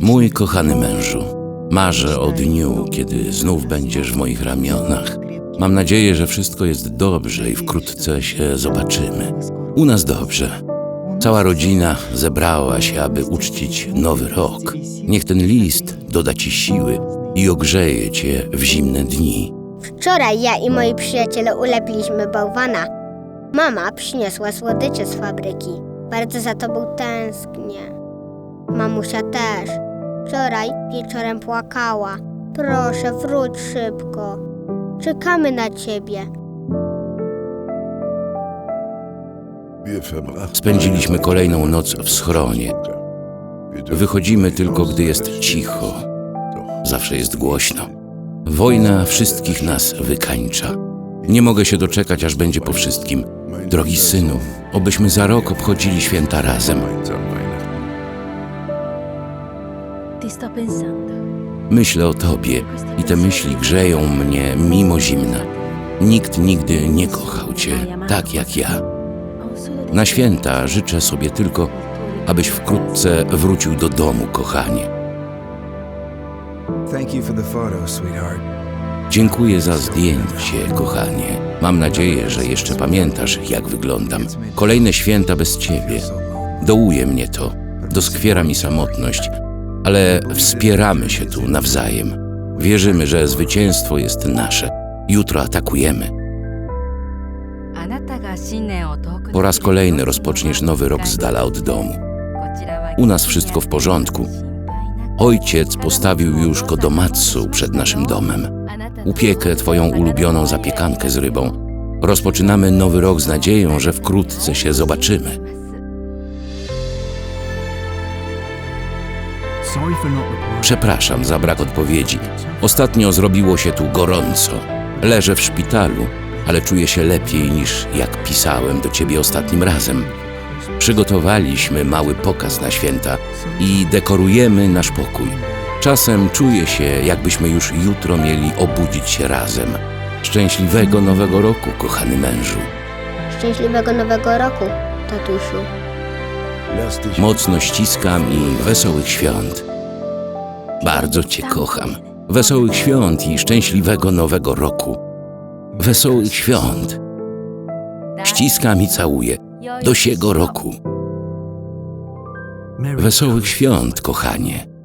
Mój kochany mężu, marzę o dniu, kiedy znów będziesz w moich ramionach. Mam nadzieję, że wszystko jest dobrze i wkrótce się zobaczymy. U nas dobrze. Cała rodzina zebrała się, aby uczcić nowy rok. Niech ten list doda ci siły i ogrzeje cię w zimne dni. Wczoraj ja i moi przyjaciele ulepiliśmy bałwana. Mama przyniosła słodycze z fabryki. Bardzo za tobą tęsknię. Mamusia też. Wczoraj wieczorem płakała. Proszę, wróć szybko. Czekamy na ciebie. Spędziliśmy kolejną noc w schronie. Wychodzimy tylko, gdy jest cicho. Zawsze jest głośno. Wojna wszystkich nas wykańcza. Nie mogę się doczekać, aż będzie po wszystkim. Drogi synu, obyśmy za rok obchodzili święta razem. Myślę o tobie i te myśli grzeją mnie mimo zimna. Nikt nigdy nie kochał cię tak jak ja. Na święta życzę sobie tylko, abyś wkrótce wrócił do domu, kochanie. Dziękuję za zdjęcie, kochanie. Mam nadzieję, że jeszcze pamiętasz, jak wyglądam. Kolejne święta bez ciebie. Dołuje mnie to, doskwiera mi samotność, ale wspieramy się tu nawzajem. Wierzymy, że zwycięstwo jest nasze. Jutro atakujemy. Po raz kolejny rozpoczniesz nowy rok z dala od domu. U nas wszystko w porządku. Ojciec postawił już kodomatsu przed naszym domem. Upiekę twoją ulubioną zapiekankę z rybą. Rozpoczynamy nowy rok z nadzieją, że wkrótce się zobaczymy. Przepraszam za brak odpowiedzi. Ostatnio zrobiło się tu gorąco. Leżę w szpitalu, ale czuję się lepiej niż jak pisałem do ciebie ostatnim razem. Przygotowaliśmy mały pokaz na święta i dekorujemy nasz pokój. Czasem czuję się, jakbyśmy już jutro mieli obudzić się razem. Szczęśliwego nowego roku, kochany mężu. Szczęśliwego nowego roku, tatusiu. Mocno ściskam i wesołych świąt. Bardzo Cię kocham. Wesołych świąt i szczęśliwego nowego roku. Wesołych świąt. Ściskam i całuję. Do siego roku. Wesołych świąt, kochanie.